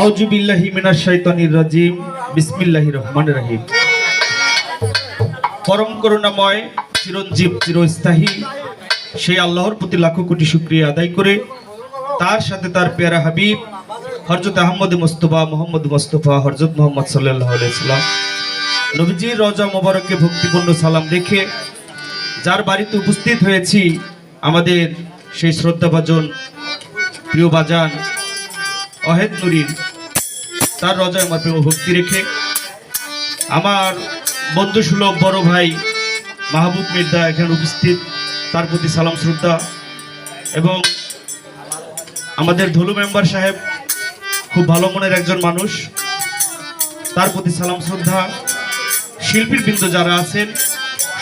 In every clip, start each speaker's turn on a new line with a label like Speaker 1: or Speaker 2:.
Speaker 1: আউজুবিল্লাহি পরম চিরস্থায়ী, সেই আল্লাহর প্রতি লাখো কোটি শুক্রিয়া আদায় করে তার সাথে তার পেয়ারা হাবিব মোস্তফা, মোহাম্মদ মোস্তফা রজা ভক্তিপূর্ণ সালাম রেখে যার বাড়িতে উপস্থিত হয়েছি আমাদের সেই শ্রদ্ধাভাজন, প্রিয় বাজান অহেদ তার রজায় আমার প্রেম ভক্তি রেখে আমার বন্ধু সুলভ বড় ভাই মাহবুব মির্জা এখানে উপস্থিত, তার প্রতি সালাম, শ্রদ্ধা এবং আমাদের ধুলু মেম্বার সাহেব খুব ভালো মনের একজন মানুষ, তার প্রতি সালাম, শ্রদ্ধা। শিল্পীর বৃন্দ যারা আছেন,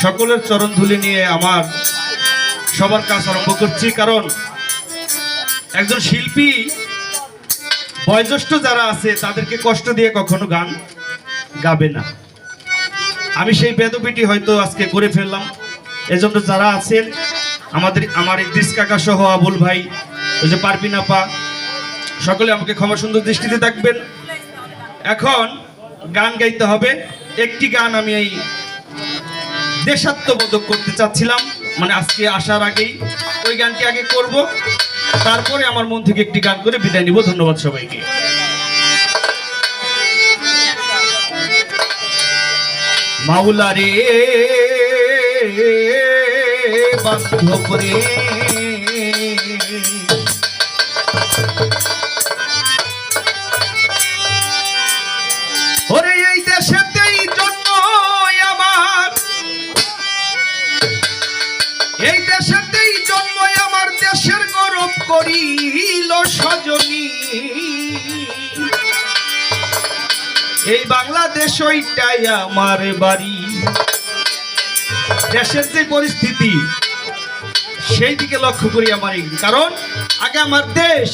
Speaker 1: সকলের চরণ ধুলি নিয়ে আমার সবার কাজ আরম্ভ করছি, কারণ একজন শিল্পী বয়োজ্যেষ্ঠ যারা আছে, তাদেরকে কষ্ট দিয়ে কখনো গান গাবে না। আমি সেই বেদপিটি হয়তো আজকে করে ফেললাম। এজন্য যারা আছেন, আমাদের, আমার ইদ্রিস কাকা সহ আবুল ভাই, ওই যে পারবিন আপা, সকলে আমাকে ক্ষমা সুন্দর দৃষ্টিতে থাকবেন। এখন গান গাইতে হবে। একটি গান আমি এই দেশাত্মবোধক করতে চাচ্ছিলাম মানে আজকে আসার আগেই। ওই গানটি আগে করব। তারপরে আমার মন থেকে একটি গান করে বিদায় নিব। ধন্যবাদ সবাইকে। মাউলারে রে, বান্ধব রে। এই বাংলাদেশ ওইটাই আমার বাড়ি। দেশের যে পরিস্থিতি, সেই দিকে লক্ষ্য করি আমার কারণ আগে আমার দেশ,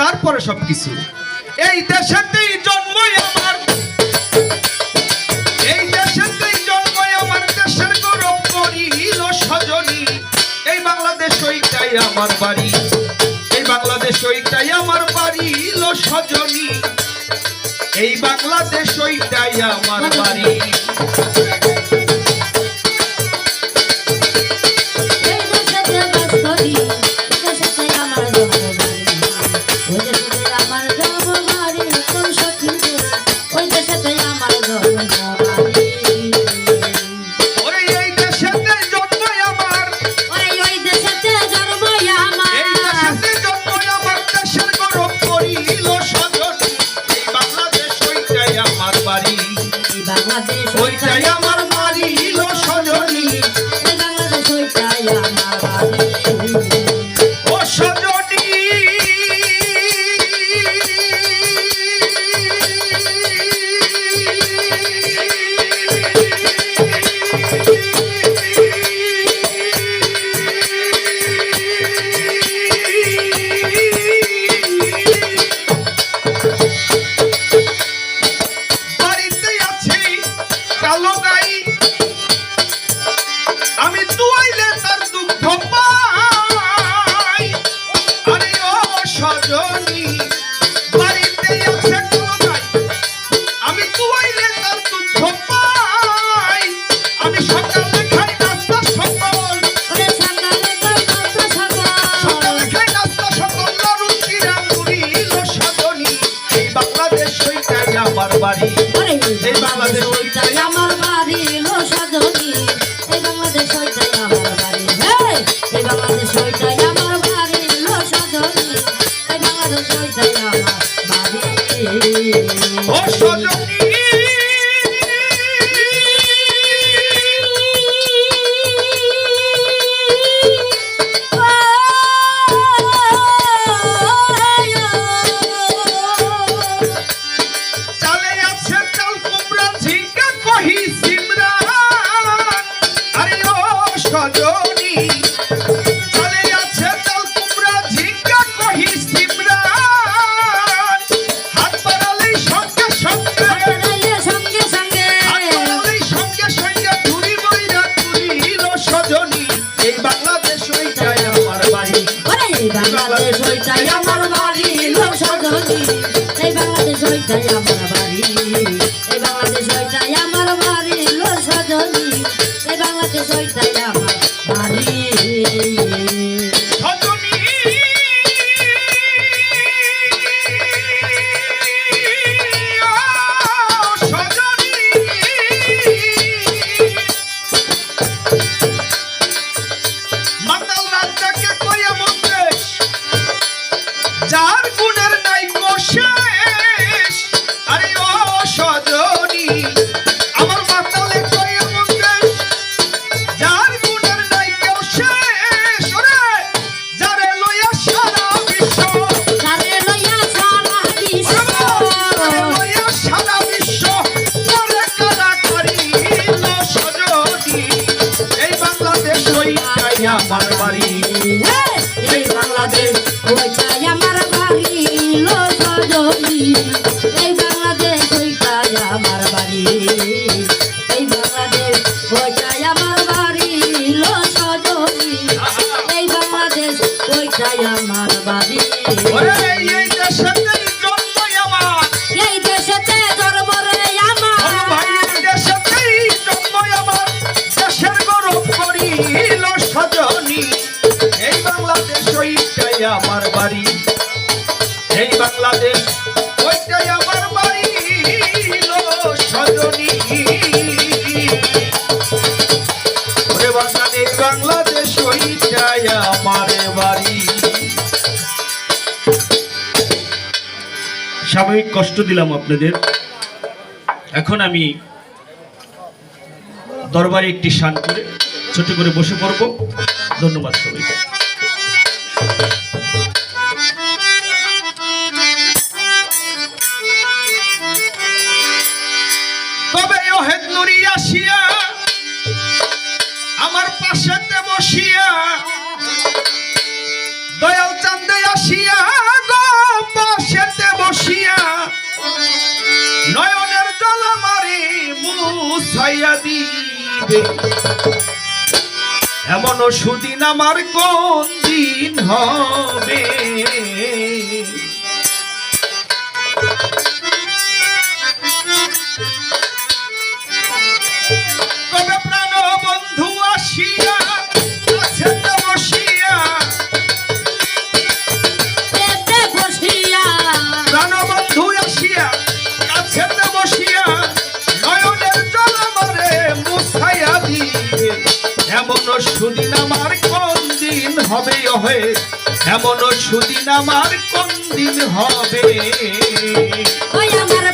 Speaker 1: তারপরে সবকিছু। এই দেশেতেই জন্ম আমার, এই দেশেতেই জন্ম আমার, দেশের গৌরব করিল সজনী। এই বাংলাদেশ ওইটাই আমার বাড়ি। আমার বাড়ি লো সজনী। এই বাংলাদেশ ওইটাই আমার বাড়ি।
Speaker 2: আমার
Speaker 1: বাড়ি।
Speaker 2: এই বাংলাদেশ
Speaker 1: ওইটাই আমার বাড়ি লো
Speaker 2: এই বাংলাদেশ ওইটাই
Speaker 1: সজনী আমার বাড়ি। এই বাংলাদেশ।
Speaker 2: আমার বাড়ি লো আমার বাড়ি। এই বাংলাদেশ ওইটাই আমার বাড়ি সজনী। বাংলাদেশ ওইটাই আমার বাড়ি।
Speaker 1: সাময়িক কষ্ট দিলাম আপনাদের। এখন আমি দরবারে একটি শান করে, ছোট করে বসে পড়ব। ধন্যবাদ সবাইকে। নুরি আসিয়া আমার পাশেতে বসিয়া দয়াল চান্দে আসিয়া গো পাশেতে বসিয়া নয়নের জল মারি মুছাইয়া দিবে। এমন সুদিন আমার কোন দিন হবে? এমন সুদিন আমার কোন দিন হবে হয়ে এমন সুদিন আমার কোন দিন হবে?
Speaker 2: আমার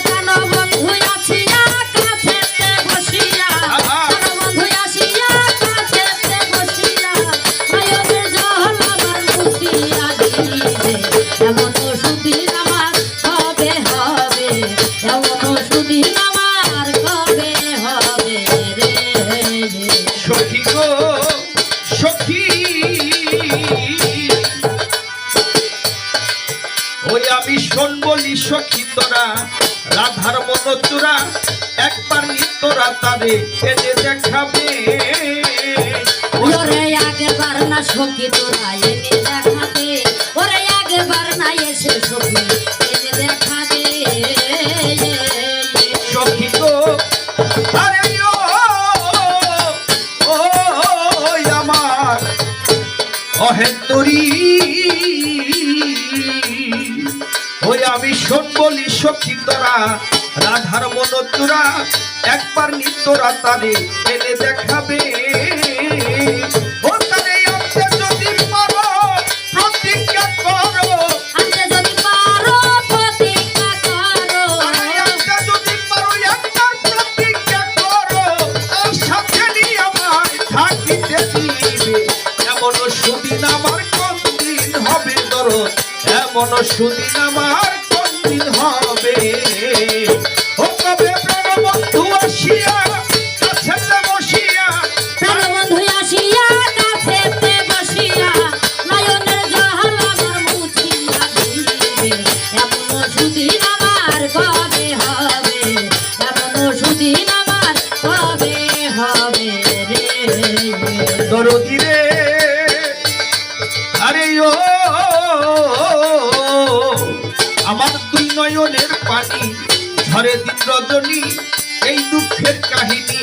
Speaker 1: শোন বলি সখী তোরা রাধার মতো চূড়া একবার তোরা তারে এনে দেখাবে
Speaker 2: ওরে আগেবার না সখী তোরা এনে দেখাবে ওরে আগেবার না এসে সখী এনে দেখাবে
Speaker 1: সখী গো আরে ও আমার ওই আমি শোন বলি সখী তোরা রাধার মনোতুরা একবার নিত্য রাতারে এনে দেখাবে। এমন সুদিন আমার কোন দিন
Speaker 2: ঘরে
Speaker 1: দিন রজনী এই দুঃখের কাহিনী।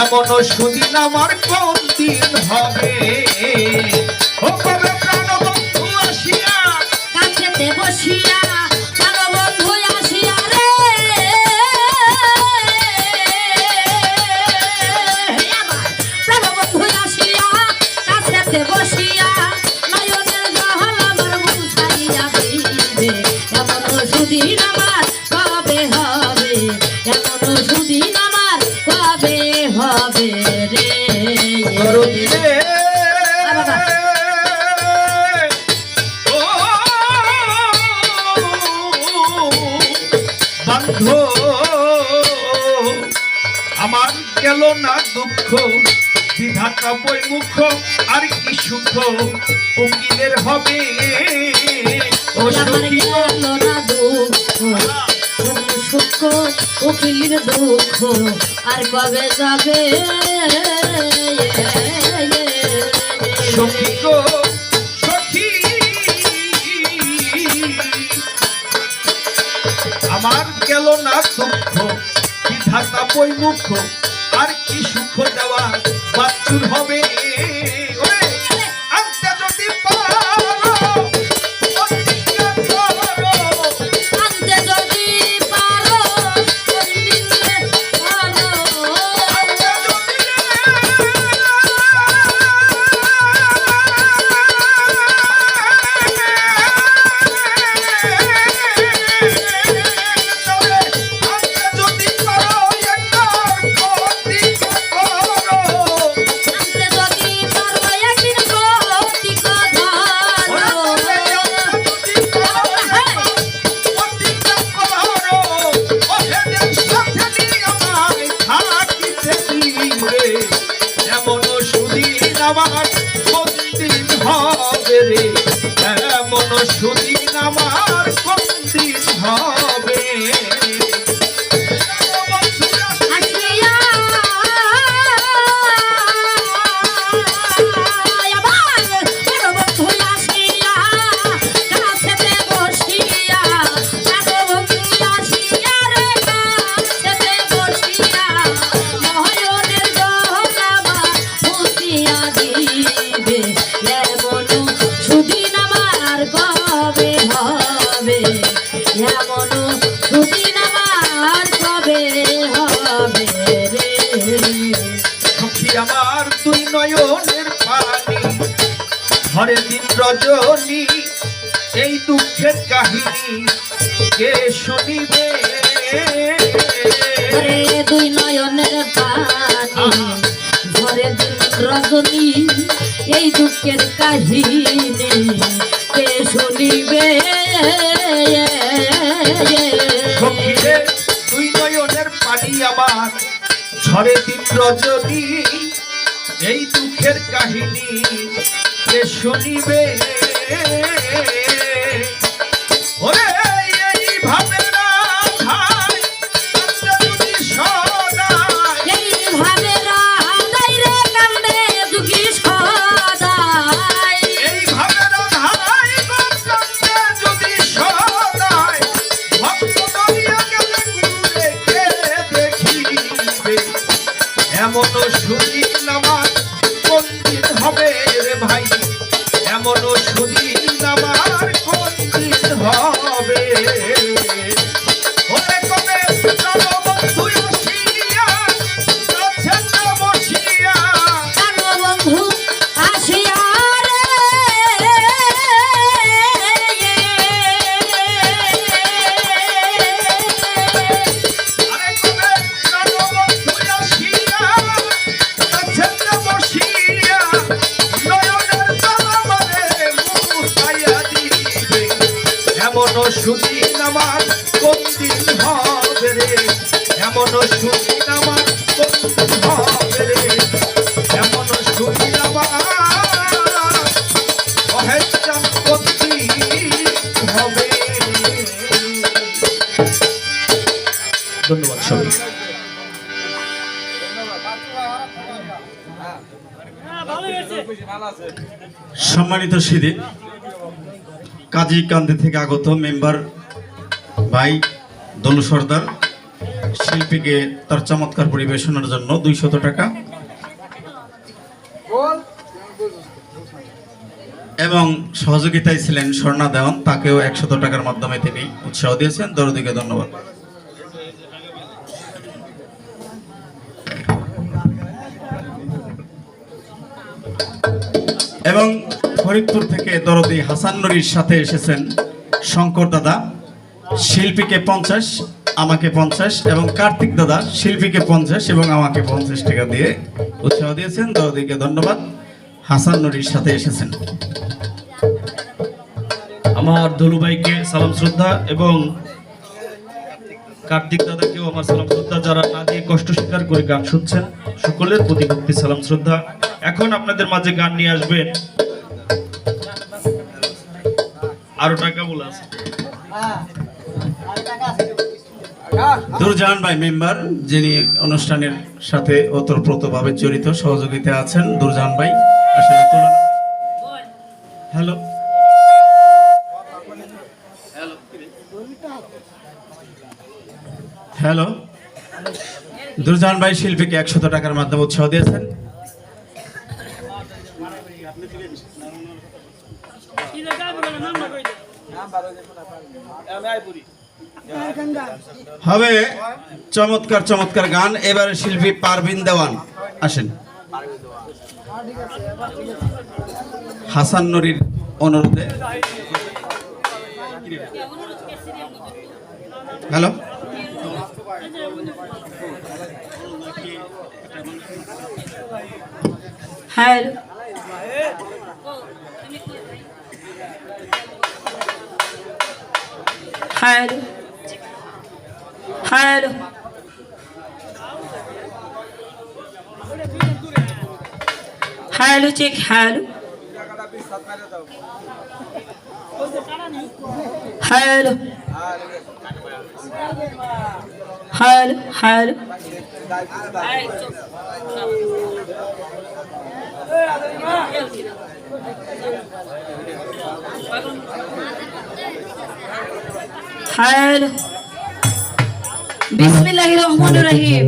Speaker 1: এমন সুদিন আমার কোন দিন হবে? ও কবে প্রাণ বন্ধু আসিয়া
Speaker 2: কাছেতে বসিয়া।
Speaker 1: বসে না দুঃখ বিধাতা বৈমুখ আর কি সুখ? উকিলের হবে।
Speaker 2: উকিলের দুঃখ। আর কবে যাবে?
Speaker 1: সখী গো সখী আমার গেল না দুঃখ বিধাতা বৈমুখ আর কি সুখ দেওয়া বাচ্চুর হবে
Speaker 2: Let's go. ঝড়ে দিন
Speaker 1: রজনী এই দুঃখের কাহিনী কে শুনিবে?
Speaker 2: দুই নয়নের পানি ঝড়ে এই দুঃখের কাহিনী কে শুনিবে?
Speaker 1: তুই নয়নের পানি আবার ঝরে দিন রজনী শুনিবে। সবাই
Speaker 3: সম্মানিত সিদি, কাজী কান্দি থেকে আগত মেম্বার ভাই দলু সর্দার, শিল্পীকে তার চমৎকার পরিবেশনার জন্য দুইশত টাকা। এবং সহযোগিতায় ছিলেন স্বর্ণা দেওয়ান, তাকেও একশত টাকার মাধ্যমে তিনি উৎসাহ দিয়েছেন। দরদিকে ধন্যবাদ। এবং ফরিদপুর থেকে দরদি হাসান নুরির সাথে এসেছেন শঙ্কর দাদা। শিল্পীকে পঞ্চাশ, আমাকে পঞ্চাশ এবং কার্তিক দাদা শিল্পীকে পঞ্চাশ এবং আমাকে পঞ্চাশ টাকা দিয়ে উৎসাহ দিয়েছেন। দরদিকে ধন্যবাদ। হাসান নুরির সাথে এসেছেন।
Speaker 1: আমার দলুভাইকে সালাম শ্রদ্ধা এবং কার্তিক দাদাকেও আমার সালাম শ্রদ্ধা। যারা না দিয়ে কষ্ট স্বীকার করে গান শুনছেন, সকলের প্রতি সালাম শ্রদ্ধা। এখন আপনাদের মাঝে গান নিয়ে আসবেন। আরও টাকা বলে আছে।
Speaker 3: দুরজাহান ভাই মেম্বার, যিনি অনুষ্ঠানের সাথে ওতপ্রোতভাবে জড়িত, সহযোগিতা আছেন। দুরজাহান ভাই আসলে হ্যালো হ্যালো দুরজাহান ভাই শিল্পীকে একশত টাকার মাধ্যমে উৎসাহ দিয়েছেন। হবে চমৎকার চমৎকার গান। এবারে শিল্পী পারভিন দেওয়ান আসেন। হাসান নুরির অনুরোধে। Hello?
Speaker 2: Hello hello hello hello check hello hello hello hello hello বিসমিল্লাহির রহমানির রহিম